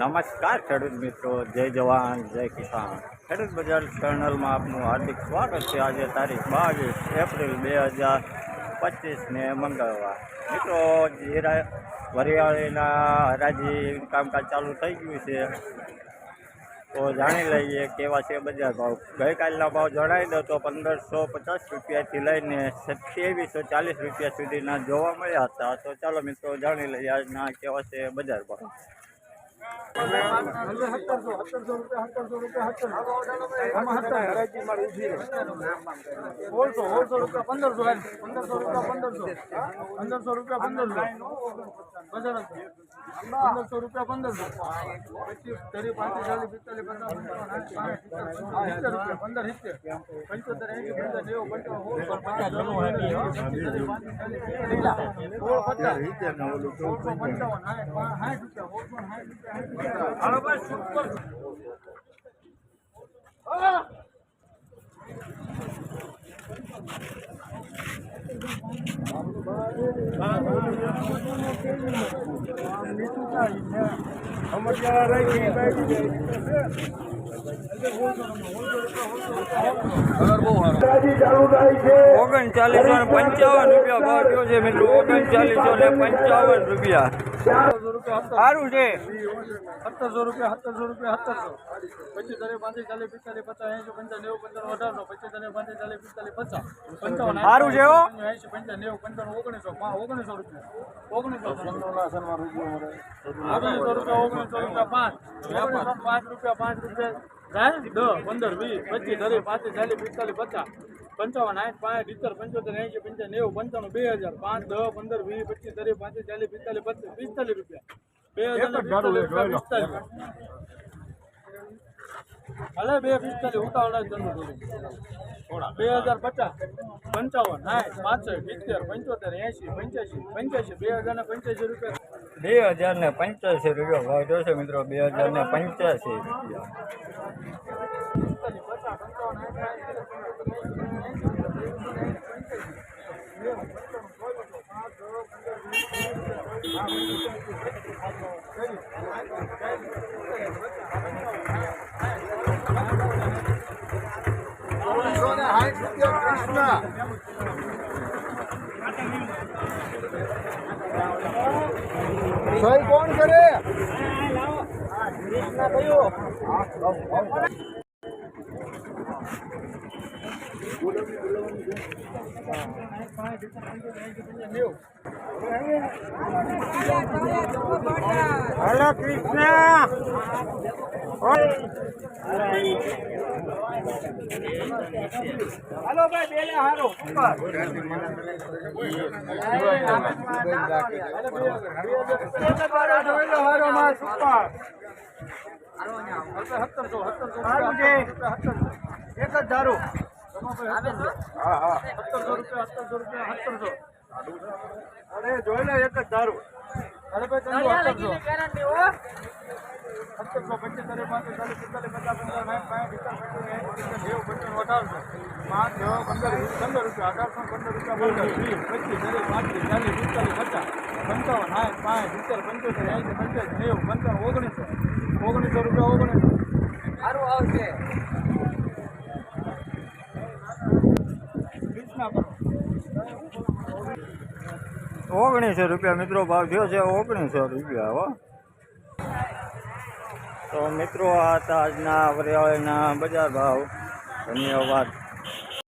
નમસ્કાર, ખેડૂત મિત્રો. જય જવાન, જય કિસાન. ખેડૂત બજાર ચેનલમાં આપનું હાર્દિક સ્વાગત છે. આજે તારીખ બાવીસ એપ્રિલ બે હજાર પચીસને મંગળવાર. મિત્રો, જીરા વરિયાળીના હરાજી કામકાજ ચાલુ થઈ ગયું છે. તો જાણી લઈએ કેવા છે બજાર ભાવ. ગઈકાલના ભાવ જણાવી દો તો પંદરસો પચાસ રૂપિયાથી લઈને સત્યાવીસો ચાલીસ રૂપિયા સુધીના જોવા મળ્યા હતા. તો ચાલો મિત્રો, જાણી લઈએ આજના કેવા છે બજાર ભાવ. સોળસો રૂપિયા પંદરસો પંદરસો રૂપિયા પંદરસો પંદરસો રૂપિયા પંદરસો પંદરસો રૂપિયા પંદરસો પચીસ ત્રીસ પાંત્રીસ ચાલીસ પિસ્તાલીસ પચાસ રૂપિયા પંદર સિત્તેર પંચોતેર એસી પંદર નેવું પંચાવન પચાસ પંચાવન સાઠ સાઠ રૂપિયા સોળસો સાઠ રૂપિયા હાલો ભાઈ સુપર ઓગણચાલીસો ને પંચાવન રૂપિયા ભાવ થયો છે મિત્રો, ઓગણચાલીસો ને પંચાવન રૂપિયા. સારું છે. સત્તરસો રૂપિયા સત્તરસો રૂપિયા સત્તરસો પચીસ પાંત્રીસ ચાલીસ પિસ્તાલીસ પચાસ એસી પંચાસ નેવું પંદર અઢારસો પચીસ તારીખ પાંત્રીસ ચાલીસ પિસ્તાલીસ પચાસ પંચાવન સારું છે એસી પંચાસ નેવું પંદર ઓગણીસો ઓગણીસો રૂપિયા, ઓગણીસો ઓગણીસો રૂપિયા ઓગણીસો રૂપિયા પાંચ પાંચ રૂપિયા પાંચ રૂપિયા. જાય દસ પંદર વીસ પચીસ ત્રીસ પાંત્રીસ ચાલીસ પિસ્તાલીસ પચાસ પંચાવન આઠ પાંચ સિત્તેર પંચોતેર એંશી પંચાસ નેવું પંચાણું બે હજાર પાંચ દસ પંદર વીસ પચીસ ત્રીસ પાંત્રીસ ચાલીસ પિસ્તાલીસ પચીસ પિસ્તાલીસ રૂપિયા. બે હજાર પિસ્તાલીસ ભલે બે પિસ્તાલીસ ઉતાવળ જ ધંધો બે હજાર પચાસ પંચાવન સાઠ પાસઠ સિત્તેર પંચોતેર એંશી પંચ્યાસી પંચ્યાસી બે હજાર ને પંચ્યાસી રૂપિયા. બે હજાર ને પંચ્યાસી રૂપિયા ભાવ જોશે મિત્રો બે હજાર ને પંચ્યાસી રૂપિયા. કોણ કરે? હલો કૃષ્ણ. હાલો ભાઈ બેલે હારો. એક જ ધારો. સત્તરસો રૂપિયા સત્તરસો રૂપિયા સત્તરસો. અરે જોઈ લે એક જ ધારો. ઓગણીસો ઓગણીસો રૂપિયા ઓગણીસો સારું આવશે વીસના કરો ઓગણીસો રૂપિયા મિત્રો ભાવ થયો છે ઓગણીસો રૂપિયા, હો. તો મિત્રો આ હતા આજના વરિયાળીના બજાર ભાવ. ધન્યવાદ.